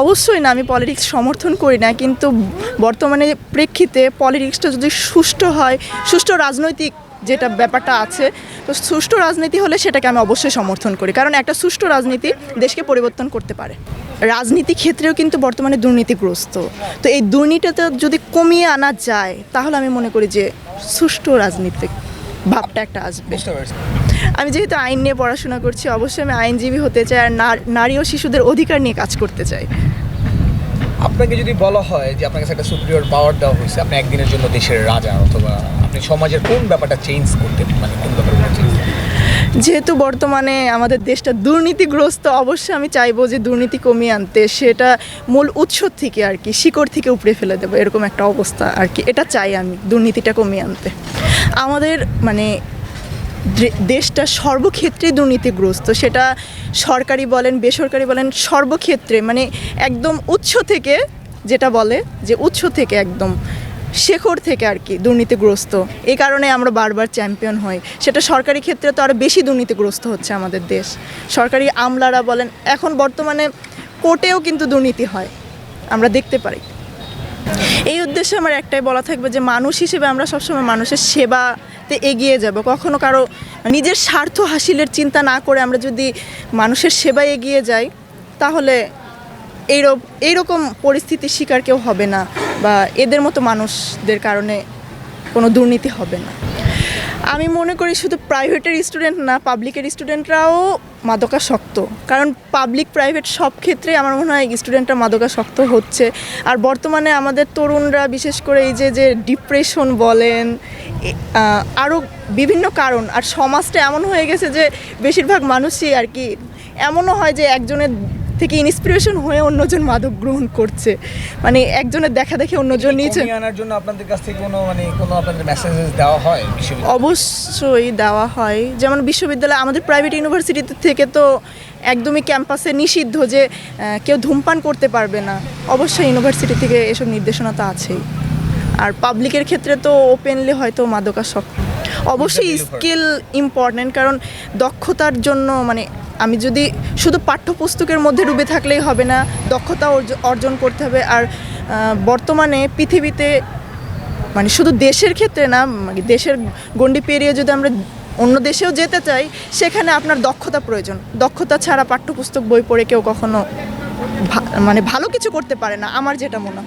অবশ্যই না, আমি পলিটিক্স সমর্থন করি না, কিন্তু বর্তমানে প্রেক্ষিতে পলিটিক্সটা যদি সুষ্ঠু হয়, সুষ্ঠু রাজনৈতিক যেটা ব্যাপারটা আছে, তো সুষ্ঠু রাজনীতি হলে সেটাকে আমি অবশ্যই সমর্থন করি। কারণ একটা সুষ্ঠু রাজনীতি দেশকে পরিবর্তন করতে পারে। রাজনীতি ক্ষেত্রেও কিন্তু বর্তমানে দুর্নীতিগ্রস্ত। তো এই দুর্নীতিটা যদি কমিয়ে আনা যায়, তাহলে আমি মনে করি যে সুষ্ঠু রাজনীতি ভাবটা একটা আসবে। আমি যেহেতু আইন নিয়ে পড়াশোনা করছি অবশ্যই আমি আইনজীবী হতে চাই আর নারী ও শিশুদের অধিকার নিয়ে কাজ করতে চাই। আপনাকে যদি বলা হয় যে আপনার কাছে একটা সুপ্রিয়র পাওয়ার দেওয়া হয়েছে আপনি একদিনের জন্য দেশের রাজা অথবা আপনি সমাজের কোন ব্যাপারটা চেঞ্জ করতে মানে কোন ব্যাপারটা চেঞ্জ যেহেতু বর্তমানে আমাদের দেশটা দুর্নীতিগ্রস্ত অবশ্যই আমি চাইব যে দুর্নীতি কমিয়ে আনতে। সেটা মূল উৎস থেকে আর কি শিকড় থেকে উপড়ে ফেলে দেবো এরকম একটা অবস্থা আর কি। এটা চাই আমি দুর্নীতিটা কমিয়ে আনতে। আমাদের মানে দেশটা সর্বক্ষেত্রেই দুর্নীতিগ্রস্ত। সেটা সরকারি বলেন, বেসরকারি বলেন, সর্বক্ষেত্রে। মানে একদম উৎস থেকে যেটা বলে, যে উৎস থেকে একদম শেখর থেকে আর কি দুর্নীতিগ্রস্ত। এই কারণে আমরা বারবার চ্যাম্পিয়ন হই। সেটা সরকারি ক্ষেত্রে তো আরও বেশি দুর্নীতিগ্রস্ত হচ্ছে আমাদের দেশ। সরকারি আমলারা বলেন, এখন বর্তমানে কোর্টেও কিন্তু দুর্নীতি হয়। আমরা দেখতে পারি। এই উদ্দেশ্যে আমার একটাই বলা থাকবে যে মানুষ হিসেবে আমরা সবসময় মানুষের সেবাতে এগিয়ে যাব। কখনো কারও নিজের স্বার্থ হাসিলের চিন্তা না করে আমরা যদি মানুষের সেবায় এগিয়ে যাই, তাহলে এইরকম এইরকম পরিস্থিতির শিকার কেউ হবে না বা এদের মতো মানুষদের কারণে কোনো দুর্নীতি হবে না। আমি মনে করি শুধু প্রাইভেটের স্টুডেন্ট না পাবলিকের স্টুডেন্টরাও মাদকাসক্ত। কারণ পাবলিক প্রাইভেট সব ক্ষেত্রে আমার মনে হয় স্টুডেন্টরা মাদকাসক্ত হচ্ছে। আর বর্তমানে আমাদের তরুণরা, বিশেষ করে এই যে যে ডিপ্রেশন বলেন আরও বিভিন্ন কারণ। আর সমাজটা এমন হয়ে গেছে যে, বেশিরভাগ মানুষই আর কি, এমনও হয় যে একজনের থেকে ইন্সপিরেশন হয়ে অন্যজন মাদক গ্রহণ করছে। মানে একজনের দেখা দেখে অন্যজন কমিয়ে আনার জন্য আপনাদের কাছ থেকে কোনো মানে কোনো আপনাদের মেসেজেস দেওয়া হয় অবশ্যই দেওয়া হয়। যেমন বিশ্ববিদ্যালয় আমাদের প্রাইভেট ইউনিভার্সিটি থেকে তো একদমই ক্যাম্পাসে নিষিদ্ধ যে কেউ ধূমপান করতে পারবে না। অবশ্যই ইউনিভার্সিটি থেকে এসব নির্দেশনা তো আছেই। আর পাবলিকের ক্ষেত্রে তো ওপেনলি হয়তো মাদকাসক্ত। অবশ্যই. স্কিল ইম্পর্ট্যান্ট কারণ দক্ষতার জন্য মানে আমি যদি শুধু পাঠ্যপুস্তকের মধ্যে ডুবে থাকলেই হবে না, দক্ষতা অর্জ- অর্জন করতে হবে আর বর্তমানে পৃথিবীতে মানে শুধু দেশের ক্ষেত্রে না মানে দেশের গণ্ডি পেরিয়ে যদি আমরা অন্য দেশেও যেতে চাই, সেখানে আপনার দক্ষতা প্রয়োজন। দক্ষতা ছাড়া পাঠ্যপুস্তক বই পড়ে কেউ কখনো মানে ভালো কিছু করতে পারে না, আমার যেটা মনে হয়।